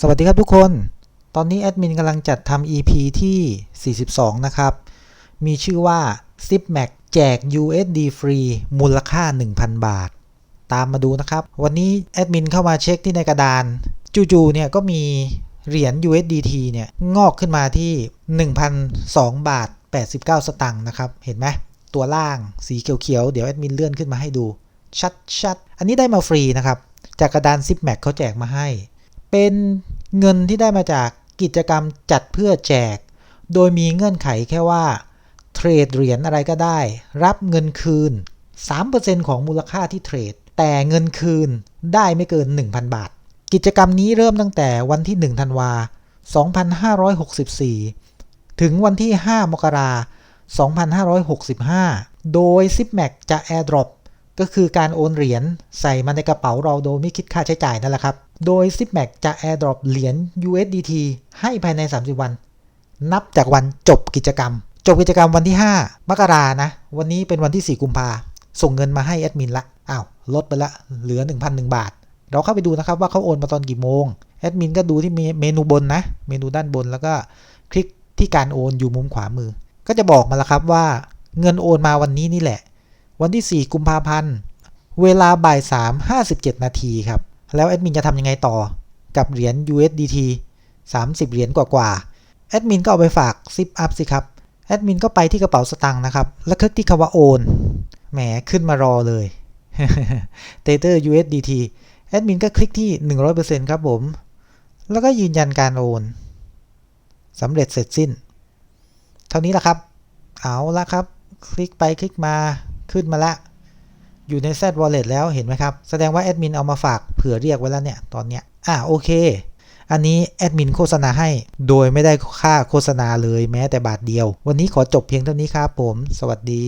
สวัสดีครับทุกคน ตอนนี้แอดมินกำลังจัดทำ EP ที่ 42 นะครับ มีชื่อว่า Zip Mac แจก USD ฟรี มูลค่า 1,000 บาท ตามมาดูนะครับ วันนี้แอดมินเข้ามาเช็คที่ในกระดาน จู่ๆ เนี่ยก็มีเหรียญ USDT เนี่ย งอกขึ้นมาที่ 1,002 บาท 89 สตังค์นะครับ เห็นไหม ตัวล่างสีเขียวๆ เดี๋ยวแอดมินเลื่อนขึ้นมาให้ดู ชัดๆ อันนี้ได้มาฟรีนะครับ จากกระดาน Zip Mac เขาแจกมาให้ เป็นเงินที่ได้มาจากกิจกรรมจัดเพื่อแจก โดยมีเงื่อนไขแค่ว่า เทรดเหรียญอะไรก็ได้ รับเงินคืน 3%ของมูลค่าที่เทรด แต่เงินคืนได้ไม่เกิน 1,000 บาท กิจกรรมนี้เริ่มตั้งแต่วันที่ 1 ธันวา 2564 ถึงวันที่ 5 มกรา2565 โดย Zipmac จะ Airdrop ก็คือการโอนเหรียญใส่มาในกระเป๋าเราโดยไม่คิดค่าใช้จ่ายนั่นแหละครับ โดย Zipmac จะ Airdrop เหรียญ USDT ให้ภายใน 30 วัน นับจากวันจบกิจกรรม จบกิจกรรมวันที่ 5 มกรานะ วันนี้เป็นวันที่ 4 กุมภาส่งเงินมาให้แอดมินละ อ้าว ลดไปละ เหลือ 1,001 บาท เราเข้าไปดูนะครับว่าเขาโอนมาตอนกี่โมง แอดมินก็ดูที่เมนูบนนะ เมนูด้านบนแล้วก็คลิกที่การโอนอยู่มุมขวามือ ก็จะบอกมาแล้วครับว่า เงินโอนมาวันนี้นี่แหละ วันที่ 4 กุมภาพันธ์ เวลาบ่าย 3 57 นาทีครับ แล้วแอดมินจะทำยังไงต่อ กับเหรียญ USDT 30 เหรียญกว่าๆแอดมินก็เอาไปฝากซิปอัพสิครับ แอดมินก็ไปที่กระเป๋าสตางค์นะครับ แล้วคลิกที่คำว่าโอน แหมขึ้นมารอเลย Tether USDT แอดมินก็คลิกที่ 100%ครับผม แล้วก็ยืนยันการโอนสำเร็จเสร็จสิ้น เท่านี้ละครับ เอาละครับ คลิกไปคลิกมา ขึ้นมาละ อยู่ใน Z Wallet แล้วเห็นไหมครับ แสดงว่าแอดมินเอามาฝากเผื่อเรียกไว้แล้วเนี่ยตอนเนี้ยอะโอเค อันนี้แอดมินโฆษณาให้ โดยไม่ได้ค่าโฆษณาเลยแม้แต่บาทเดียว วันนี้ขอจบเพียงเท่านี้ครับผม สวัสดี